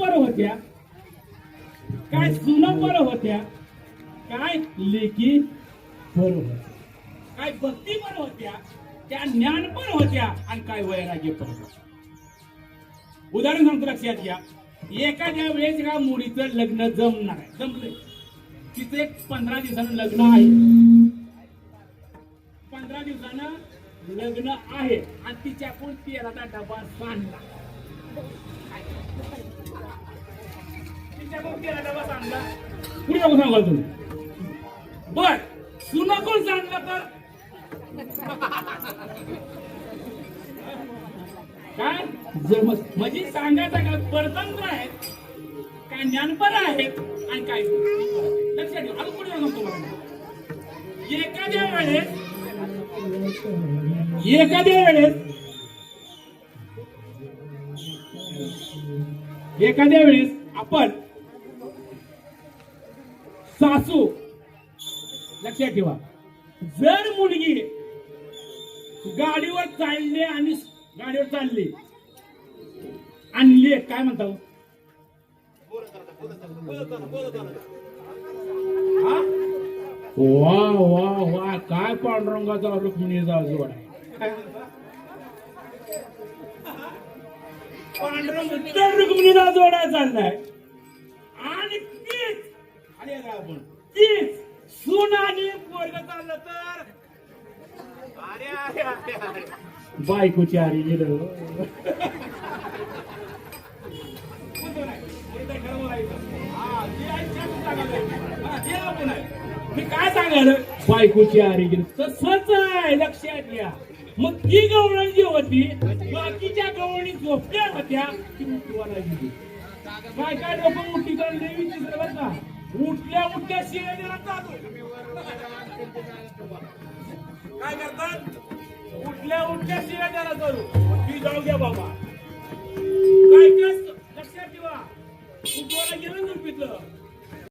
पर होत्या. काय सुन पर होत्या? काय लेकी पर होत्या. काय भक्ती पण होत्या त्या ज्ञान पण होत्या आणि काय वैराग्य पण होत्या उदाहरण सांगतो लक्षात घ्या. एखाद्या वेळेस एका मुलीचं लग्न जमणार आहे. जमलंय. तिचं एक पंधरा दिवसानं लग्न आहे. पंधरा दिवसानं लग्न आहे आणि तिच्याकडून तेराचा डबा सांडला तिच्याकडून नको सांगाल तुम्ही. बर सुना कोण सांगलं तर? काय? जम म्हणजे सांगायचं का परतंत्र आहेत काय ज्ञानपर आहेत आणि काय लक्षात ठेवा अजून पुढे सांगतो तुम्हाला. एखाद्या वेळेस एखाद्या वेळेस एखाद्या वेळेस आपण सासू लक्षात ठेवा. जर मुलगी गाडीवर चालले आणि गाडीवर चालली आणली काय म्हणता हो? वा वा वा काय पांडुरंगाचा रुक्मिणीचा जोड आहे. पांडुरंग तर रुक्मिणीचा जोडा चाललाय. आणि तीच रे आपण. तीच सून आणि पोरग चाललं तर? अरे अरे अरे अरे. बायकोची आरी गेलं. मी काय सांगायला बायकोची आरी गेली. तसंच आहे लक्षात घ्या. मग ती गवळण जी होती बाकीच्या गवळणी झोपल्या होत्या ती उठवायला गेली. काय काय लोक मोठी कारण देवी तिसरं का? उठल्या उठल्या शिव्या दिला चालू काय करतात? उठल्या उठल्या शिव्या द्यायला चालू ती जाऊ द्या बाबा. काय काय